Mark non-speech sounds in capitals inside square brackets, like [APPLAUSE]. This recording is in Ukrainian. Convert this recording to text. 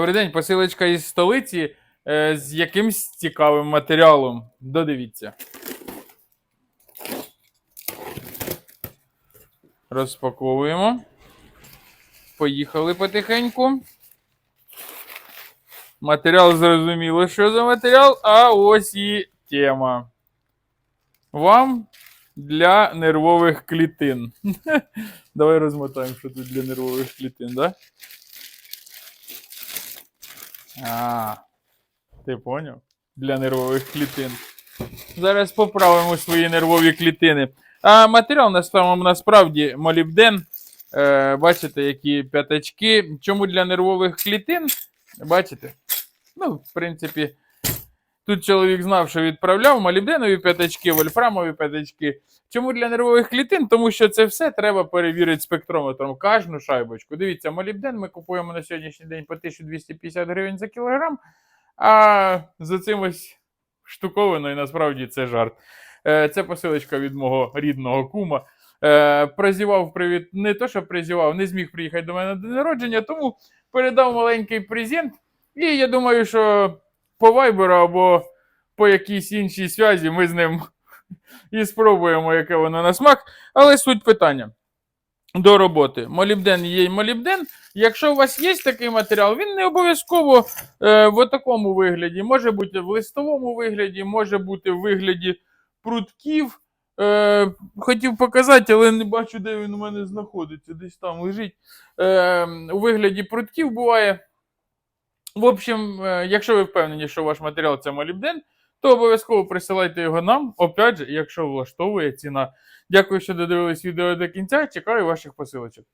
Добрий день, посилочка із столиці е, з якимсь цікавим матеріалом. Додивіться. Розпаковуємо. Поїхали потихеньку. Матеріал зрозуміло, що за матеріал, а ось і тема. Вам для нервових клітин. [LAUGHS] Давай розмотаємо, що тут для нервових клітин, да? А, ти поняв? Для нервових клітин. Зараз поправимо свої нервові клітини. А матеріал на насправді молібден. Е, бачите, які п'ятачки. Чому для нервових клітин? Бачите? Ну, в принципі, тут чоловік знав, що відправляв молібденові п'ятачки, вольфрамові п'ятачки. Чому для нервових клітин? Тому що це все треба перевірити спектрометром. Кожну шайбочку. Дивіться, молібден ми купуємо на сьогоднішній день по 1250 гривень за кілограм. А за цим ось штуковиною насправді це жарт. Е, Це посилочка від мого рідного кума. Е, Прозівав привіт, не то, що призівав, не зміг приїхати до мене на день народження, тому передав маленький презент. І я думаю, що по вайберу або по якійсь іншій зв'язі ми з ним [LAUGHS] і спробуємо, яке воно на смак. Але суть питання. До роботи. Молібден є й молібден. Якщо у вас є такий матеріал, він не обов'язково е, в такому вигляді. Може бути в листовому вигляді, може бути в вигляді прутків. Е, хотів показати, але не бачу, де він у мене знаходиться. Десь там лежить. Е, у вигляді прутків буває. В общем, е, якщо ви впевнені, що ваш матеріал це молібден, то обов'язково присилайте його нам. Опять же, якщо влаштовує ціна. Дякую, що додивились відео до кінця. Чекаю ваших посилочок.